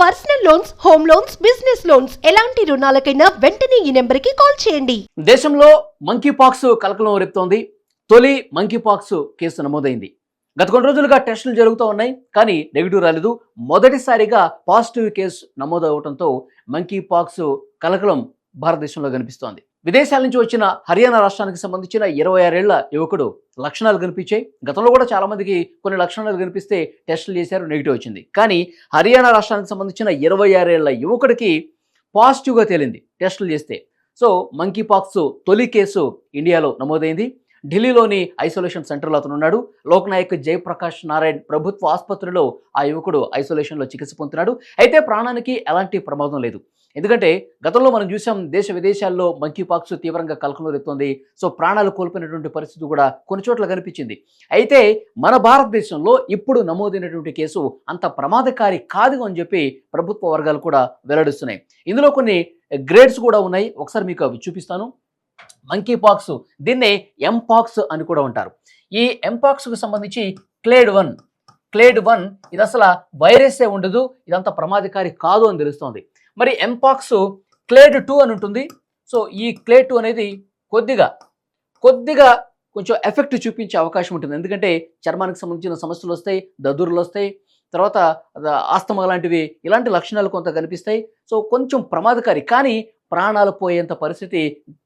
Personal loans home loans business loans ఎలాంటి రుణాలకైనా వెంటనే ఈ నెంబర్కి కాల్ చేయండి. దేశంలో మంకీ పాక్స్ కలకలం రేపుతోంది. తొలి మంకీ పాక్స్ కేసు నమోదైంది. గత కొన్ని రోజులుగా టెస్టులు జరుగుతూ ఉన్నాయి కానీ నెగిటివ్ రాలేదు. మొదటిసారిగా పాజిటివ్ కేసు నమోదు అవడంతో మంకీ పాక్స్ కలకలం భారతదేశంలో కనిపిస్తోంది. విదేశాల నుంచి వచ్చిన హర్యానా రాష్ట్రానికి సంబంధించిన ఇరవై ఆరేళ్ళ యువకుడు లక్షణాలు కనిపించాయి గతంలో కూడా చాలామందికి కొన్ని లక్షణాలు కనిపిస్తే టెస్టులు చేశారు నెగిటివ్ వచ్చింది. కానీ హర్యానా రాష్ట్రానికి సంబంధించిన ఇరవై ఆరేళ్ళ యువకుడికి పాజిటివ్గా తేలింది టెస్టులు చేస్తే. సో మంకీ పాక్స్ తొలి కేసు ఇండియాలో నమోదైంది. ఢిల్లీలోని ఐసోలేషన్ సెంటర్లో అతను ఉన్నాడు. లోక్నాయక్ జయప్రకాష్ నారాయణ్ ప్రభుత్వ ఆసుపత్రిలో ఆ యువకుడు ఐసోలేషన్లో చికిత్స పొందుతున్నాడు. అయితే ప్రాణానికి ఎలాంటి ప్రమాదం లేదు. ఎందుకంటే గతంలో మనం చూసాం దేశ విదేశాల్లో మంకీ పాక్స్ తీవ్రంగా కలకలరెత్తుంది సో ప్రాణాలు కోల్పోయినటువంటి పరిస్థితి కూడా కొన్ని చోట్ల కనిపించింది. అయితే మన భారతదేశంలో ఇప్పుడు నమోదైనటువంటి కేసు అంత ప్రమాదకారి కాదు అని చెప్పి ప్రభుత్వ వర్గాలు కూడా వెల్లడిస్తున్నాయి. ఇందులో కొన్ని గ్రేడ్స్ కూడా ఉన్నాయి. ఒకసారి మీకు అవి చూపిస్తాను. మంకీ పాక్స్ దీన్నే ఎంపాక్స్ అని కూడా ఉంటారు. ఈ ఎంపాక్స్కు సంబంధించి క్లేడ్ వన్ క్లేడ్ వన్ ఇది అసలు వైరస్సే ఉండదు ఇదంతా ప్రమాదకారి కాదు అని తెలుస్తోంది. మరి ఎంపాక్స్ క్లేడ్ టూ అని ఉంటుంది. సో ఈ క్లేడ్ టూ అనేది కొద్దిగా కొద్దిగా కొంచెం ఎఫెక్ట్ చూపించే అవకాశం ఉంటుంది. ఎందుకంటే చర్మానికి సంబంధించిన సమస్యలు వస్తాయి దద్దురులు వస్తాయి తర్వాత ఆస్తమ ఆస్తమా లాంటివి ఇలాంటి లక్షణాలు కొంత కనిపిస్తాయి. సో కొంచెం ప్రమాదకారి. కానీ ప్రాణాలు పోయేంత పరిస్థితి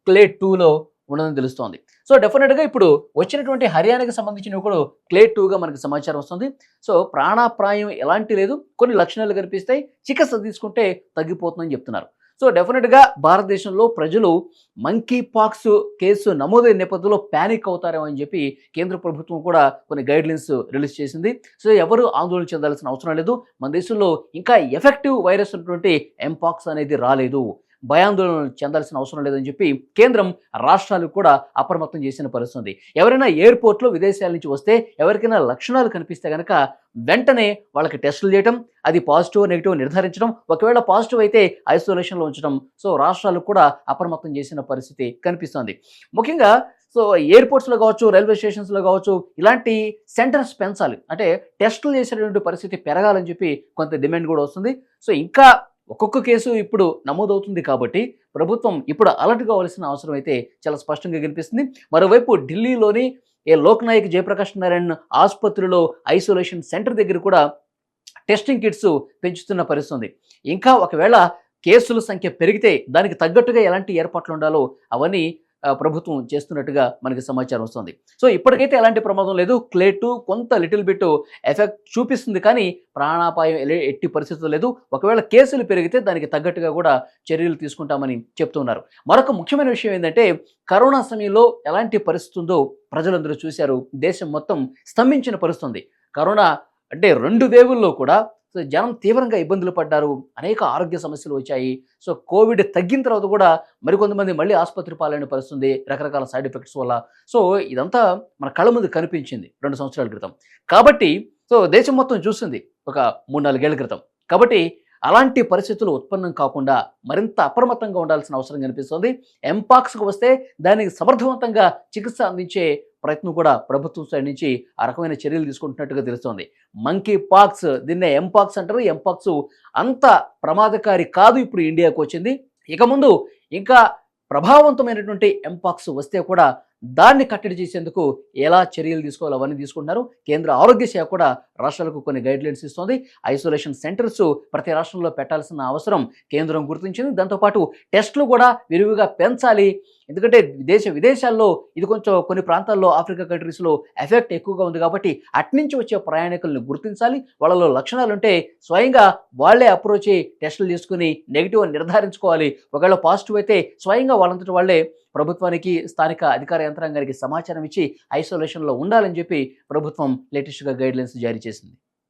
క్లే టూలో ఉండదని తెలుస్తోంది. సో డెఫినెట్గా ఇప్పుడు వచ్చినటువంటి హర్యానాకి సంబంధించిన కూడా క్లే టూగా మనకి సమాచారం వస్తుంది. సో ప్రాణాప్రాయం ఎలాంటి లేదు కొన్ని లక్షణాలు కనిపిస్తాయి చికిత్స తీసుకుంటే తగ్గిపోతుందని చెప్తున్నారు. సో డెఫినెట్గా భారతదేశంలో ప్రజలు మంకీ పాక్స్ కేసు నమోదైన నేపథ్యంలో ప్యానిక్ అవుతారేమో అని చెప్పి కేంద్ర ప్రభుత్వం కూడా కొన్ని గైడ్లైన్స్ రిలీజ్ చేసింది. సో ఎవరు ఆందోళన చెందాల్సిన అవసరం లేదు. మన దేశంలో ఇంకా ఎఫెక్టివ్ వైరస్ ఉన్నటువంటి ఎంపాక్స్ అనేది రాలేదు. భయాందోళన చెందాల్సిన అవసరం లేదని చెప్పి కేంద్రం రాష్ట్రాలు కూడా అప్రమత్తం చేసిన పరిస్థితి ఉంది. ఎవరైనా ఎయిర్పోర్ట్లో విదేశాల నుంచి వస్తే ఎవరికైనా లక్షణాలు కనిపిస్తే కనుక వెంటనే వాళ్ళకి టెస్టులు చేయటం అది పాజిటివ్ నెగిటివ్ నిర్ధారించడం ఒకవేళ పాజిటివ్ అయితే ఐసోలేషన్లో ఉంచడం. సో రాష్ట్రాలు కూడా అప్రమత్తం చేసిన పరిస్థితి కనిపిస్తోంది. ముఖ్యంగా సో ఎయిర్పోర్ట్స్లో కావచ్చు రైల్వే స్టేషన్స్లో కావచ్చు ఇలాంటి సెంటర్స్ పెంచాలి. అంటే టెస్టులు చేసేటువంటి పరిస్థితి పెరగాలని చెప్పి కొంత డిమాండ్ కూడా వస్తుంది. సో ఇంకా ఒక్కొక్క కేసు ఇప్పుడు నమోదవుతుంది కాబట్టి ప్రభుత్వం ఇప్పుడు అలర్ట్ కావాల్సిన అవసరం అయితే చాలా స్పష్టంగా కనిపిస్తుంది. మరోవైపు ఢిల్లీలోని ఏ లోక్నాయక్ జయప్రకాష్ నారాయణ్ ఆసుపత్రిలో ఐసోలేషన్ సెంటర్ దగ్గర కూడా టెస్టింగ్ కిట్స్ పెంచుతున్న పరిస్థితుంది. ఇంకా ఒకవేళ కేసుల సంఖ్య పెరిగితే దానికి తగ్గట్టుగా ఎలాంటి ఏర్పాట్లు ఉండాలో అవన్నీ ప్రభుత్వం చేస్తున్నట్టుగా మనకి సమాచారం వస్తుంది. సో ఇప్పటికైతే ఎలాంటి ప్రమాదం లేదు. క్లేటు కొంత లిటిల్ బిట్ ఎఫెక్ట్ చూపిస్తుంది కానీ ప్రాణాపాయం ఎట్టి పరిస్థితులు లేదు. ఒకవేళ కేసులు పెరిగితే దానికి తగ్గట్టుగా కూడా చర్యలు తీసుకుంటామని చెప్తున్నారు. మరొక ముఖ్యమైన విషయం ఏంటంటే కరోనా సమయంలో ఎలాంటి పరిస్థితి ఉందో ప్రజలందరూ చూశారు. దేశం మొత్తం స్తంభించిన పరిస్థితుంది కరోనా అంటే రెండు వేవుల్లో కూడా సో జనం తీవ్రంగా ఇబ్బందులు పడ్డారు. అనేక ఆరోగ్య సమస్యలు వచ్చాయి. సో కోవిడ్ తగ్గిన తర్వాత కూడా మరికొంతమంది మళ్ళీ ఆసుపత్రి పాలైన పరిస్థితుంది. రకరకాల సైడ్ ఎఫెక్ట్స్ వల్ల. సో ఇదంతా మన కళ్ళ ముందు కనిపించింది రెండు సంవత్సరాల క్రితం. కాబట్టి సో దేశం మొత్తం చూసింది ఒక మూడు నాలుగేళ్ళ క్రితం. కాబట్టి అలాంటి పరిస్థితులు ఉత్పన్నం కాకుండా మరింత అప్రమత్తంగా ఉండాల్సిన అవసరం కనిపిస్తుంది. ఎంపాక్స్కి వస్తే దానికి సమర్థవంతంగా చికిత్స అందించే ప్రయత్నం కూడా ప్రభుత్వం సైడ్ నుంచి ఆ రకమైన చర్యలు తీసుకుంటున్నట్టుగా తెలుస్తోంది. మంకీ పాక్స్ దీన్నే ఎంపాక్స్ అంటారు. ఎంపాక్స్ అంత ప్రమాదకారి కాదు ఇప్పుడు ఇండియాకు వచ్చింది. ఇక ముందు ఇంకా ప్రభావవంతమైనటువంటి ఎంపాక్స్ వస్తే కూడా దాన్ని కట్టడి చేసేందుకు ఎలా చర్యలు తీసుకోవాలో అవన్నీ తీసుకుంటున్నారు. కేంద్ర ఆరోగ్య శాఖ కూడా రాష్ట్రాలకు కొన్ని గైడ్లైన్స్ ఇస్తోంది. ఐసోలేషన్ సెంటర్స్ ప్రతి రాష్ట్రంలో పెట్టాల్సిన అవసరం కేంద్రం గుర్తించింది. దాంతోపాటు టెస్టులు కూడా విరివిగా పెంచాలి. ఎందుకంటే దేశ విదేశాల్లో ఇది కొంచెం కొన్ని ప్రాంతాల్లో ఆఫ్రికా కంట్రీస్లో ఎఫెక్ట్ ఎక్కువగా ఉంది కాబట్టి అట్నుంచి వచ్చే ప్రయాణికులను గుర్తించాలి. వాళ్ళలో లక్షణాలు ఉంటే స్వయంగా వాళ్ళే అప్రోచ్ అయ్యి టెస్టులు తీసుకుని నెగిటివ్ అని నిర్ధారించుకోవాలి. ఒకవేళ పాజిటివ్ అయితే స్వయంగా వాళ్ళంతటి వాళ్ళే ప్రభుత్వానికి స్థానిక అధికార యంత్రాంగానికి సమాచారం ఇచ్చి ఐసోలేషన్లో ఉండాలని చెప్పి ప్రభుత్వం లేటెస్ట్గా గైడ్లైన్స్ జారీ చేసింది.